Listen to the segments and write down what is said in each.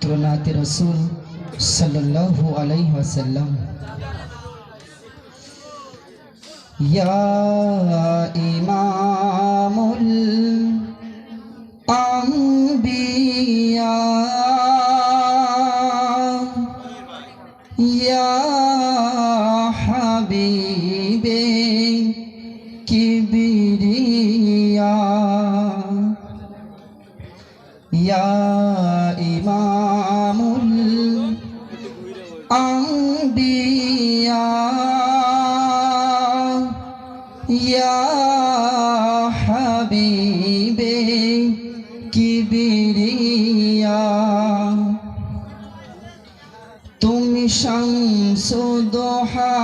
পবিত্র নাতে রসুল সাল্লাল্লাহু আলাইহি ওয়াসাল্লাম। ইয়া ইমামুল আম্বিয়া ইয়া হাবিবে ইয়া হাবিবে কিবরিয়া তুমি শামসুদোহা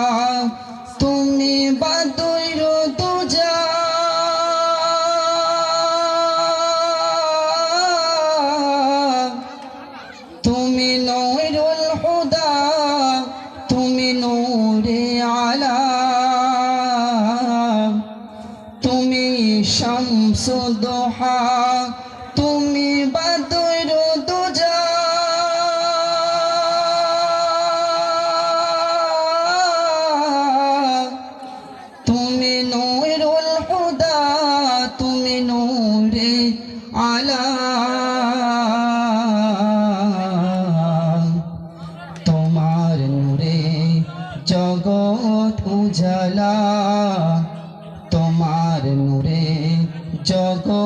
তুমি বাদুর দুজা। তুমি নূরুল হুদা, তুমি নূরে আলা। তোমার নূরে জগৎ উজালা। তোমার নূরে জগৎ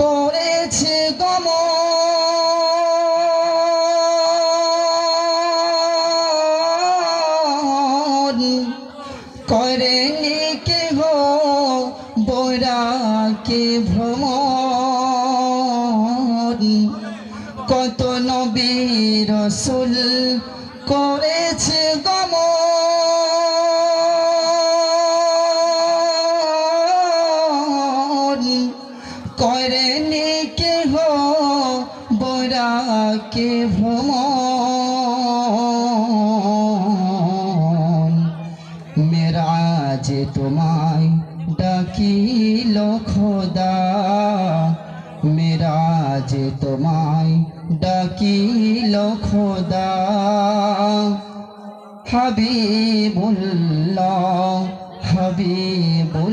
করেছে গমন। করেনি কে গো বোরাকে ভ্রমণ। কত নবীর রসুল করেছে গমন। করেনি কে গো বোরাকে ভ্রমণ। মেরাজে তোমায় ডাকিল খোদা, মেরাজে তোমায় ডাকিল খোদা। হাবিবুল্লাহ হাবিবুল্লাহ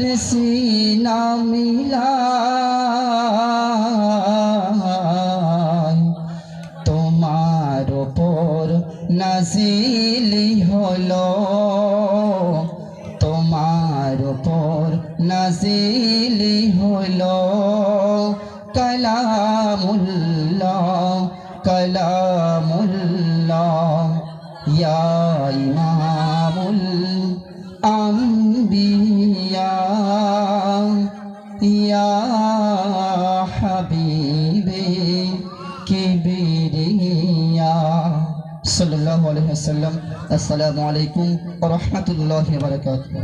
তার সিনা মিলাই। তোমার ওপর নাজিলি হলো। তোমার ওপর নাজিলি হলো। কালামুল্লাহ কালামুল্লাহ, ইয়া ইমামুল হাবিবে বেরিয়া সাল্লাল্লাহু আলাইহি ওয়াসাল্লাম আসসালামু আলাইকুম ওয়া রাহমাতুল্লাহি ওয়া বারাকাতুহু।